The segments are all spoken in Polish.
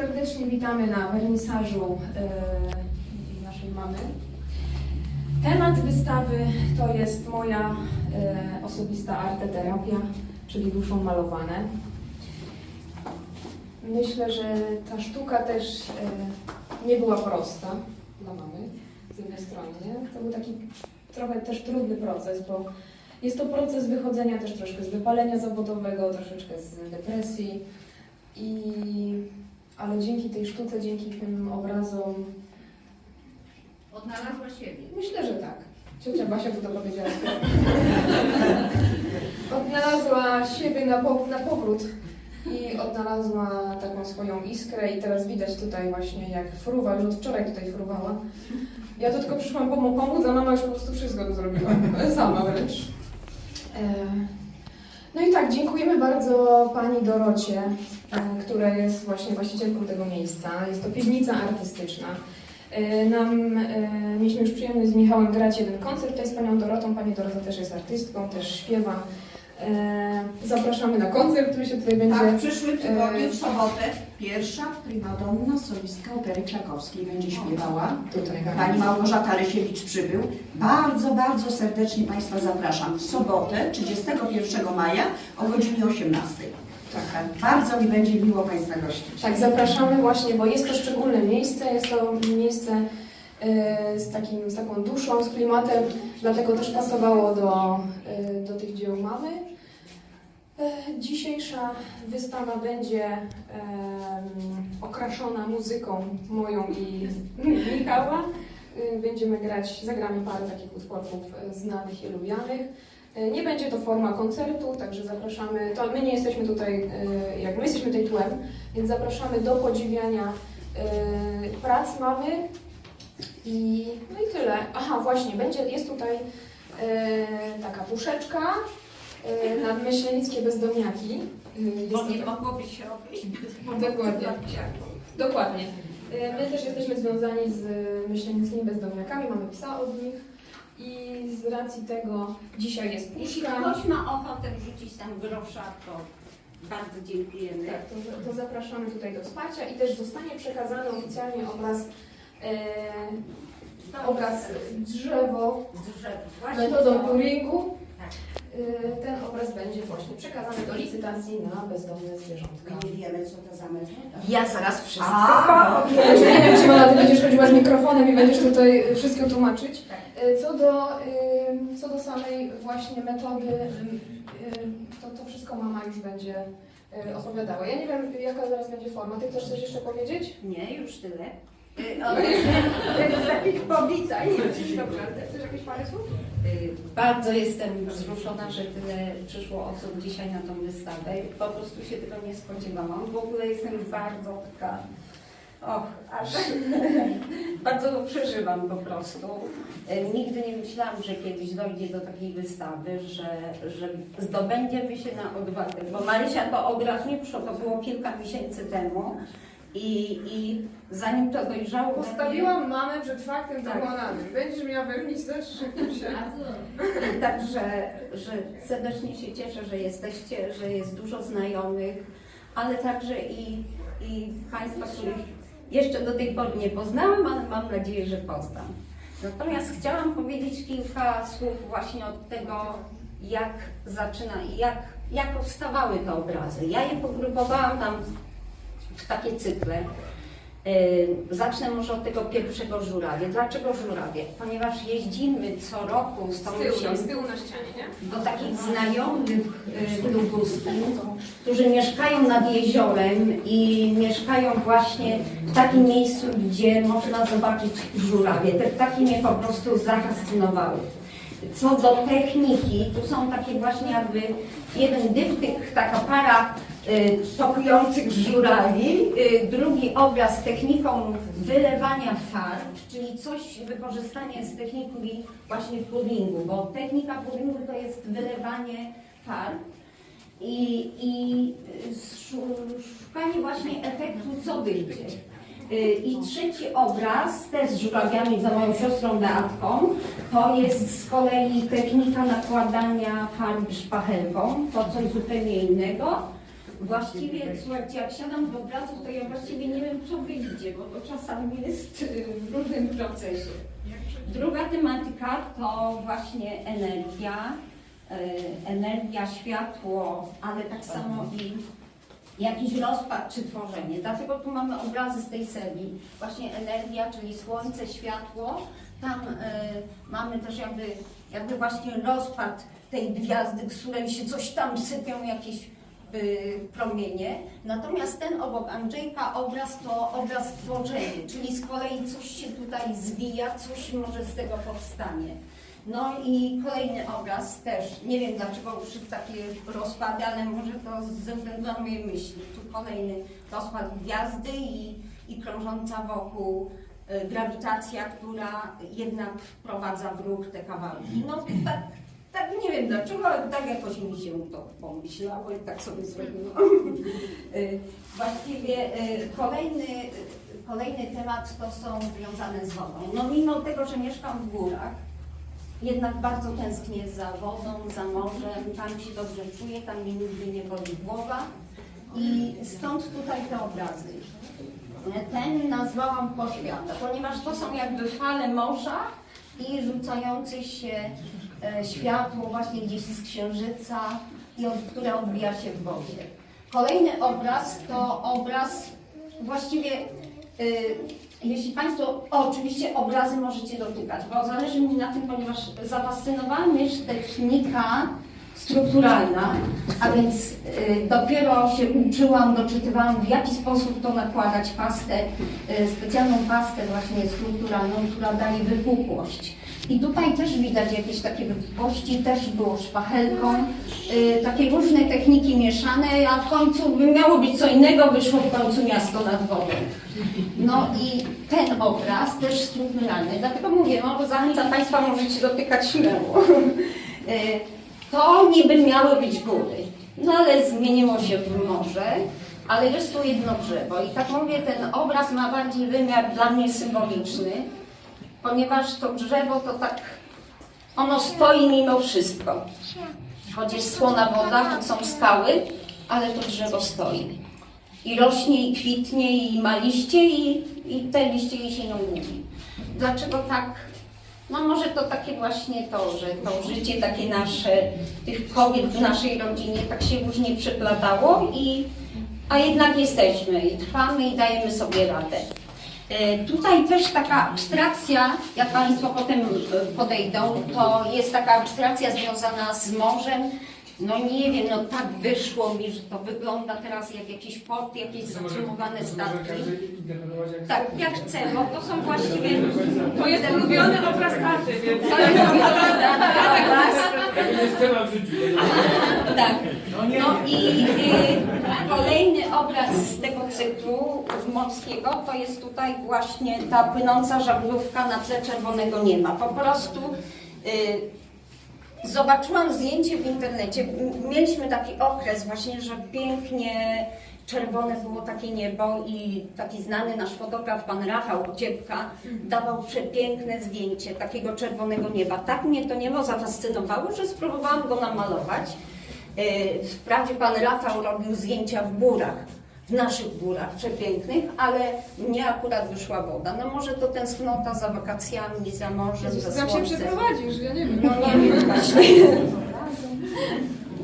Serdecznie witamy na wernisażu e, naszej mamy. Temat wystawy to jest moja e, osobista arteterapia, czyli duszą malowane. Myślę, że ta sztuka też e, nie była prosta dla mamy z jednej strony. To był taki trochę też trudny proces, bo jest to proces wychodzenia też troszkę z wypalenia zawodowego, troszeczkę z depresji. I, ale dzięki tej sztuce, dzięki tym obrazom, Odnalazła siebie. myślę, że tak. Ciocia Basia to powiedziała. Odnalazła siebie na, po, na powrót i odnalazła taką swoją iskrę i teraz widać tutaj właśnie jak fruwa, już od wczoraj tutaj fruwała. Ja tu tylko przyszłam pomu- pomóc, a mama już po prostu wszystko to zrobiła, sama wręcz. E, No i tak, dziękujemy bardzo Pani Dorocie, e, która jest właśnie właścicielką tego miejsca. Jest to piwnica artystyczna. E, Nam, e, mieliśmy już przyjemność z Michałem grać jeden koncert tutaj z Panią Dorotą. Pani Dorota też jest artystką, też śpiewa. E, Zapraszamy na koncert, który się tutaj będzie... Tak, w przyszłym tygodniu, w sobotę, pierwsza primadonna solistka opery krakowskiej będzie śpiewała. Tutaj. Pani Małgorzata Lesiewicz przybył. Bardzo, bardzo serdecznie Państwa zapraszam w sobotę, 31 maja o godzinie 18. Tak. Bardzo mi będzie miło Państwa gościć. Tak, zapraszamy właśnie, bo jest to szczególne miejsce, jest to miejsce e, z, takim, z taką duszą, z klimatem, dlatego też pasowało do, e, do tych dzieł mamy. E, Dzisiejsza wystawa będzie okraszona muzyką moją i Michała. Będziemy grać, zagramy parę takich utworów znanych i lubianych. E, Nie będzie to forma koncertu, także zapraszamy. To my nie jesteśmy tutaj, e, jak my jesteśmy tutaj tłem, więc zapraszamy do podziwiania e, prac mamy. I no i tyle. Aha, właśnie, będzie, jest tutaj taka puszeczka e, na myślenickie bezdomniaki. Jest Bo to nie się obejść bez Dokładnie. Dokładnie. My też jesteśmy związani z myślenickimi bezdomniakami, mamy psa od nich i z racji tego dzisiaj jest Jeśli puszka. ktoś ma ochotę wrzucić tam grosza, to bardzo dziękujemy. Tak, to, to zapraszamy tutaj do wsparcia i też zostanie przekazany oficjalnie obraz, e, obraz drzewo drzew. Właśnie metodą to. Turingu. Tak. E, ten obraz będzie właśnie przekazany do licytacji na bezdomne zwierzątka. Nie wiemy, co to za metoda. Ja zaraz wszystko A. Także nie wiem, czy Mala, ty będziesz chodziła z mikrofonem i będziesz tutaj wszystko tłumaczyć. Tak. E, Co do, y, co do samej właśnie metody, y, to, to wszystko mama już będzie opowiadała. Ja nie wiem, jaka zaraz będzie forma. Ty chcesz coś jeszcze powiedzieć? Nie, już tyle. Takich powicań. Dobrze, chcesz jakieś parę słów? Bardzo jestem wzruszona, że tyle przyszło osób dzisiaj na tą wystawę. Po prostu się tego nie spodziewałam. W ogóle jestem bardzo taka. Och, aż bardzo przeżywam po prostu. Y, Nigdy nie myślałam, że kiedyś dojdzie do takiej wystawy, że, że zdobędziemy się na odwagę. Bo Marysia to od razu nie przyszło, to było kilka miesięcy temu. I, i zanim to dojrzało. Postawiłam mamę przed faktem Tak. dokonanym. Będziesz miała wernisaż, szykuj się. Także, że serdecznie się cieszę, że jesteście, że jest dużo znajomych, ale także i, i Państwa, których jeszcze do tej pory nie poznałam, ale mam nadzieję, że poznam. Natomiast chciałam powiedzieć kilka słów właśnie od tego, jak zaczyna jak, jak powstawały te obrazy. Ja je pogrupowałam tam w takie cykle. Yy, Zacznę może od tego pierwszego żurawie. Dlaczego żurawie? Ponieważ jeździmy co roku z tą tyłu, z tyłu na ścianie, nie? do takich znajomych y, lubuskim, którzy mieszkają nad jeziorem i mieszkają właśnie w takim miejscu, gdzie można zobaczyć żurawie. Te ptaki mnie po prostu zafascynowały. Co do techniki, tu są takie właśnie jakby jeden dyptyk, taka para y, tokujących żurawi, y, drugi obraz techniką wylewania farb, czyli coś wykorzystanie z techniki właśnie puddingu, bo technika puddingu to jest wylewanie farb i, i szu- szukanie właśnie efektu, co wyjdzie. Y, I trzeci obraz, też z żurawiami za moją siostrą Beatką, to jest z kolei technika nakładania farby szpachelką, to coś zupełnie innego. Właściwie, słuchajcie, jak siadam do obrazu, to ja właściwie nie wiem, co wyjdzie, bo to czasami jest y, w różnym procesie. Druga tematyka to właśnie energia, y, energia, światło, ale tak samo i jakiś rozpad czy tworzenie. Dlatego tu mamy obrazy z tej serii. Właśnie energia, czyli słońce, światło. Tam y, mamy też jakby, jakby właśnie rozpad tej gwiazdy, z której się coś tam sypią, jakieś y, promienie. Natomiast ten obok Andrzejka obraz to obraz tworzenie, czyli z kolei coś się tutaj zwija, coś może z tego powstanie. No i kolejny obraz też, nie wiem dlaczego już takie rozpady, ale może to ze względu na moje myśli. Tu kolejny rozpad gwiazdy i, i krążąca wokół y, grawitacja, która jednak wprowadza w ruch te kawałki. No tak, tak nie wiem dlaczego, ale tak jakoś mi się to pomyślało i tak sobie zrobiłam. Y, Właściwie y, kolejny, y, kolejny temat to są związane z wodą. No mimo tego, że mieszkam w górach, jednak bardzo tęsknię za wodą, za morzem, tam się dobrze czuję, tam mnie nigdy nie boli głowa i stąd tutaj te obrazy. Ten nazwałam poświata, ponieważ to są jakby fale morza i rzucające się światło właśnie gdzieś z księżyca, i które odbija się w wodzie. Kolejny obraz to obraz właściwie, y, jeśli Państwo oczywiście obrazy możecie dotykać, bo zależy mi na tym, ponieważ zafascynowała mnie technika strukturalna, a więc y, dopiero się uczyłam, doczytywałam w jaki sposób to nakładać pastę, specjalną pastę właśnie strukturalną, która daje wypukłość. I tutaj też widać jakieś takie wypukłości, też było szpachelką, y, takie różne techniki mieszane, a w końcu miało być co innego, wyszło w końcu miasto nad wodą. No i ten obraz też strukturalny, dlatego mówię, no zachęcam Państwa, możecie dotykać śmiało. Y, To niby miały być góry, no ale zmieniło się w morze, ale jest tu jedno drzewo i tak mówię, ten obraz ma bardziej wymiar dla mnie symboliczny, ponieważ to drzewo to tak, ono stoi mimo wszystko. Choć jest słona woda, choć są skały, ale to drzewo stoi. I rośnie, i kwitnie, i ma liście, i, i te liście jesienią gubi. Dlaczego tak? No może to takie właśnie to, że to życie takie nasze, tych kobiet w naszej rodzinie tak się różnie przeplatało i a jednak jesteśmy i trwamy i dajemy sobie radę. E, Tutaj też taka abstrakcja, jak Państwo potem e, podejdą, to jest taka abstrakcja związana z morzem. No nie wiem, no tak wyszło mi, że to wygląda teraz jak jakiś port, jakieś zatrzymowane statki. Tak, jak chcę, bo to są właściwie... To jest ulubiony obraz taty, więc... Życiu. Tak. No i y, kolejny obraz z tego cyklu morskiego to jest tutaj właśnie ta płynąca żaglówka na tle czerwonego nieba. Po prostu y, zobaczyłam zdjęcie w internecie. Mieliśmy taki okres właśnie, że pięknie czerwone było takie niebo i taki znany nasz fotograf, pan Rafał Ociepka, dawał przepiękne zdjęcie takiego czerwonego nieba. Tak mnie to niebo zafascynowało, że spróbowałam go namalować. Yy, Wprawdzie pan Rafał robił zdjęcia w górach, w naszych górach przepięknych, ale mnie akurat wyszła woda. No może to tęsknota za wakacjami, za morzem, za Jak się słońcem. przeprowadzisz, ja nie wiem. No nie wiem właśnie.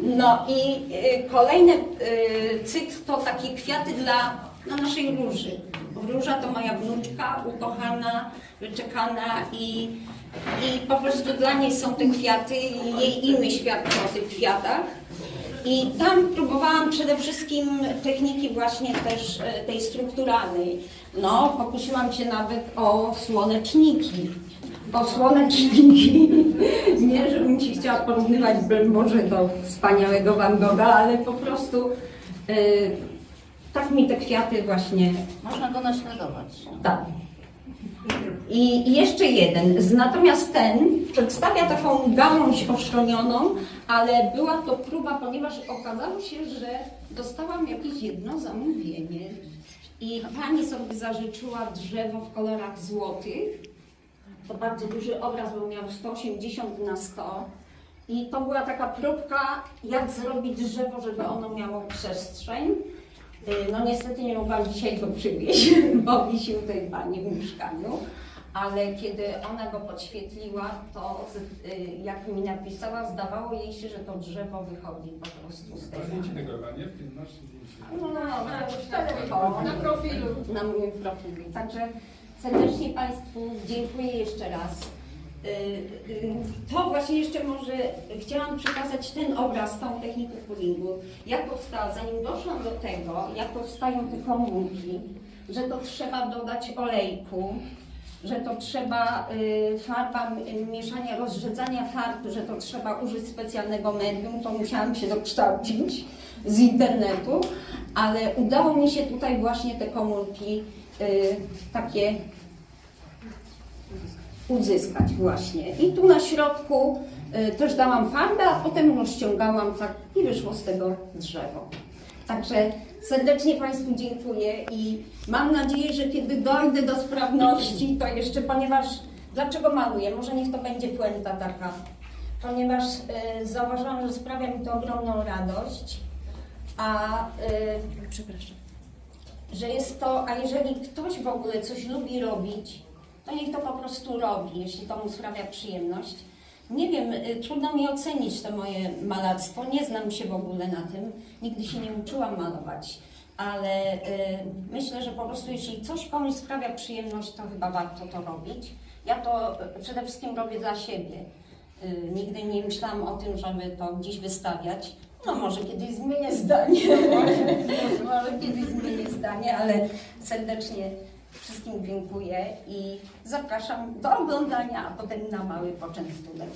No i y, kolejny y, cykl to takie kwiaty dla no, naszej róży. Róża to moja wnuczka, ukochana, wyczekana i, i po prostu dla niej są te kwiaty i jej imię świadczy o tych kwiatach. I tam próbowałam przede wszystkim techniki właśnie też e, tej strukturalnej. No, pokusiłam się nawet o słoneczniki. O słoneczniki. Nie, żebym się chciała porównywać może do wspaniałego Van Gogha, ale po prostu e, tak mi te kwiaty właśnie Można go naśladować. tak. I jeszcze jeden. Natomiast ten przedstawia taką gałąź oszronioną, ale była to próba, ponieważ okazało się, że dostałam jakieś jedno zamówienie i pani sobie zażyczyła drzewo w kolorach złotych. To bardzo duży obraz, bo miał 180 na 100 I to była taka próbka, jak zrobić drzewo, żeby ono miało przestrzeń. Y, No niestety nie mogłam dzisiaj go przywieźć, bo wisi u tej pani w mieszkaniu. Ale kiedy ona go podświetliła, to z- y, jak mi napisała, zdawało jej się, że to drzewo wychodzi po prostu z tej Zdjęcie tego chyba, nie? W tym masz zdjęcie. No, na- w telefonie. Na profilu. Na moim profilu. Także serdecznie Państwu dziękuję jeszcze raz. Y, y, To właśnie jeszcze może chciałam przekazać ten obraz, tą technikę pudingu. Jak powstała, zanim doszłam do tego, jak powstają te komórki, że to trzeba dodać olejku, że to trzeba y, farba, y, mieszania, rozrzedzania farb, że to trzeba użyć specjalnego medium, to musiałam się dokształcić z internetu, ale udało mi się tutaj właśnie te komórki y, takie uzyskać właśnie. I tu na środku y, też dałam farbę, a potem rozciągałam tak i wyszło z tego drzewo. Także serdecznie Państwu dziękuję i mam nadzieję, że kiedy dojdę do sprawności, to jeszcze, ponieważ, dlaczego maluję? Może niech to będzie puenta taka, ponieważ y, zauważyłam, że sprawia mi to ogromną radość, a y, przepraszam, że jest to, a jeżeli ktoś w ogóle coś lubi robić, to niech to po prostu robi, jeśli to mu sprawia przyjemność. Nie wiem, y, trudno mi ocenić to moje malactwo, nie znam się w ogóle na tym, nigdy się nie uczyłam malować, ale y, myślę, że po prostu jeśli coś komuś sprawia przyjemność, to chyba warto to robić. Ja to y, przede wszystkim robię dla siebie. Y, nigdy nie myślałam o tym, żeby to gdzieś wystawiać. No może kiedyś zmienię zdanie, może kiedyś zmienię zdanie, ale serdecznie wszystkim dziękuję i zapraszam do oglądania, a potem na mały poczęstunek.